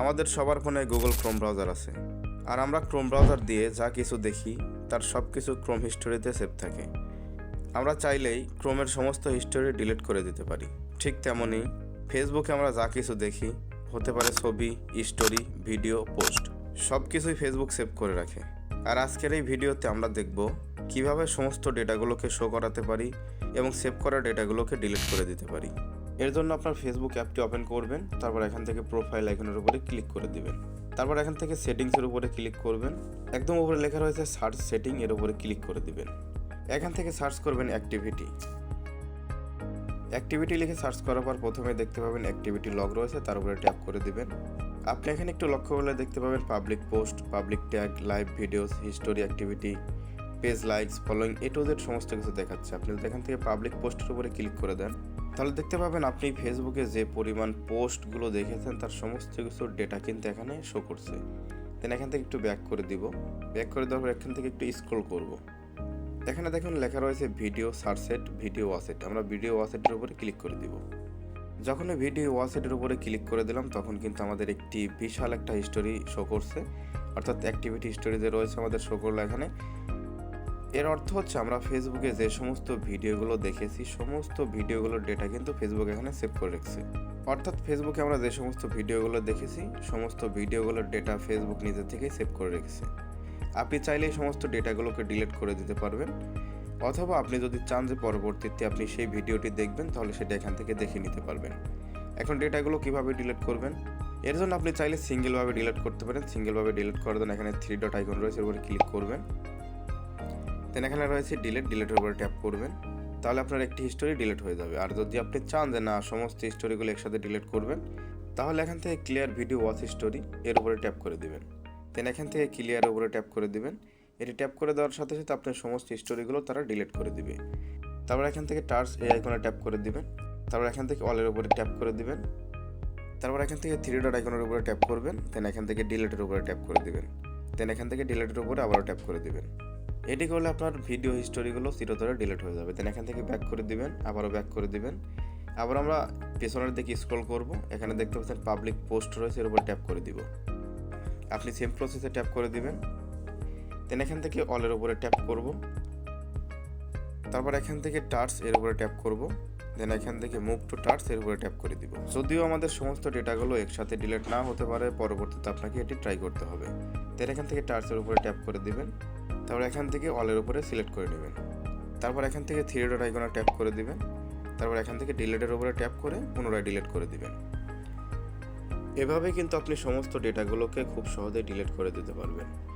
আমাদের সবার ফোনে গুগল ক্রোম ব্রাউজার আছে। আর আমরা ক্রোম ব্রাউজার দিয়ে যা কিছু দেখি, তার সব কিছু ক্রোম হিস্টোরিতে সেভ থাকে। আমরা চাইলেই ক্রোমের সমস্ত হিস্টোরি ডিলিট করে দিতে পারি। ঠিক তেমনই ফেসবুকে আমরা যা কিছু দেখি, হতে পারে ছবি স্টোরি ভিডিও পোস্ট সব কিছুই ফেসবুক সেভ করে রাখে। আর আজকের এই ভিডিওতে আমরা দেখব কীভাবে সমস্ত ডেটাগুলোকে শো করাতে পারি এবং সেভ করা ডেটাগুলোকে ডিলিট করে দিতে পারি। এর জন্য আপনার ফেসবুক অ্যাপটি ওপেন করবেন, তারপর এখান থেকে প্রোফাইল আইকনের উপরে ক্লিক করে দিবেন। তারপর এখান থেকে সেটিংসের উপরে ক্লিক করবেন। একদম উপরে লেখা রয়েছে সার্চ সেটিং এর উপরে ক্লিক করে দিবেন। এখান থেকে সার্চ করবেন অ্যাক্টিভিটি অ্যাক্টিভিটি লিখে সার্চ করার পর প্রথমে দেখতে পাবেন অ্যাক্টিভিটি লগ রয়েছে, তার উপরে ট্যাপ করে দিবেন। আপনি এখানে একটু লক্ষ্য করলে দেখতে পাবেন public post public tag live videos history activity page likes following A to Z সমস্ত কিছু দেখাচ্ছে। আপনি যদি এখান থেকে পাবলিক পোস্টের উপরে ক্লিক করে দেন তাহলে দেখতে পাবেন আপনি ফেসবুকে যে পরিমাণ পোস্টগুলো দেখেছেন, তার সমস্ত কিছু ডেটা কিন্তু এখানে শো করছে। দেন এখান থেকে একটু ব্যাক করে দিব। ব্যাক করে দেওয়ার পর এখান থেকে একটু স্ক্রল করব। এখানে দেখুন লেখা রয়েছে ভিডিও সারসেট ভিডিও ওয়াসেট আমরা ভিডিও ওয়াসেটের উপরে ক্লিক করে দিব। যখন ভিডিও ওয়াসেটের উপরে ক্লিক করে দিলাম, তখন কিন্তু আমাদের একটি বিশাল একটা হিস্টোরি শো করছে। অর্থাৎ অ্যাক্টিভিটি হিস্টোরি যে রয়েছে আমাদের শো করল এখানে এর অর্থ হচ্ছে আমরা ফেসবুকে যে সমস্ত ভিডিওগুলো দেখেছি, সমস্ত ভিডিওগুলোর ডেটা কিন্তু ফেসবুক এখানে সেভ করে রেখেছে। অর্থাৎ ফেসবুকে আমরা যে সমস্ত ভিডিওগুলো দেখেছি, সমস্ত ভিডিওগুলোর ডেটা ফেসবুক নিজে থেকেই সেভ করে রেখেছে। আপনি চাইলে এই সমস্ত ডেটাগুলোকে ডিলিট করে দিতে পারবেন, অথবা আপনি যদি চান যে পরবর্তীতে আপনি সেই ভিডিওটি দেখবেন, তাহলে সেটা এখান থেকে দেখে নিতে পারবেন। এখন ডেটাগুলো কীভাবে ডিলিট করবেন? এর জন্য আপনি চাইলে সিঙ্গেলভাবে ডিলিট করতে পারেন। সিঙ্গেলভাবে ডিলিট করার জন্য এখানে থ্রি ডট আইকন রয়েছে উপরে ক্লিক করবেন। দেন এখানে রয়েছে ডিলেট ডিলেটের উপরে ট্যাপ করবেন। তাহলে আপনার একটি হিস্টোরি ডিলেট হয়ে যাবে। আর যদি আপনি চান যে না, সমস্ত হিস্টোরিগুলো একসাথে ডিলেট করবেন, তাহলে এখান থেকে ক্লিয়ার ভিডিও ওয়াচ হিস্টোরি এর উপরে ট্যাপ করে দিবেন। দেন এখান থেকে ক্লিয়ারের উপরে ট্যাপ করে দিবেন। এটি ট্যাপ করে দেওয়ার সাথে সাথে আপনার সমস্ত হিস্টোরিগুলো তারা ডিলিট করে দিবে। তারপর এখান থেকে টার্চ এই আইকনে ট্যাপ করে দিবেন। তারপর এখান থেকে অলের উপরে ট্যাপ করে দিবেন। তারপর এখান থেকে থ্রি ডট আইকনের উপরে ট্যাপ করবেন। দেন এখান থেকে ডিলেটের উপরে ট্যাপ করে দিবেন। দেন এখান থেকে ডিলেটের উপরে আবারও ট্যাপ করে দিবেন। এটি করলে আপনার ভিডিও হিস্টোরিগুলো চিরতরে ডিলিট হয়ে যাবে। দেন এখান থেকে ব্যাক করে দিবেন, আবারও ব্যাক করে দিবেন। আবার আমরা পেছনের দিকে স্ক্রল করব, এখানে দেখতে পাচ্ছেন পাবলিক পোস্ট রয়েছে, এর উপর ট্যাপ করে দিব। আপনি সেম প্রসেসে ট্যাপ করে দিবেন। দেন এখান থেকে অলের উপরে ট্যাপ করব। তারপর এখান থেকে টার্চ এর উপরে ট্যাপ করব। দেন এখান থেকে মুভ টু টার্চ এর উপরে ট্যাপ করে দিব। যদিও আমাদের সমস্ত ডেটাগুলো একসাথে ডিলিট না হতে পারে, পরবর্তীতে আপনাকে এটি ট্রাই করতে হবে। দেন এখান থেকে টার্চের উপরে ট্যাপ করে দিবেন। তারপর এখান থেকে অলের উপরে সিলেক্ট করে নেবেন। তারপর এখান থেকে থ্রি ডট আইকনে ট্যাপ করে দিবেন। তারপর এখান থেকে ডিলেটের উপরে ট্যাপ করে পুনরায় ডিলেট করে দিবেন। এভাবে কিন্তু আপনি সমস্ত ডেটাগুলোকে খুব সহজে ডিলেট করে দিতে পারবেন।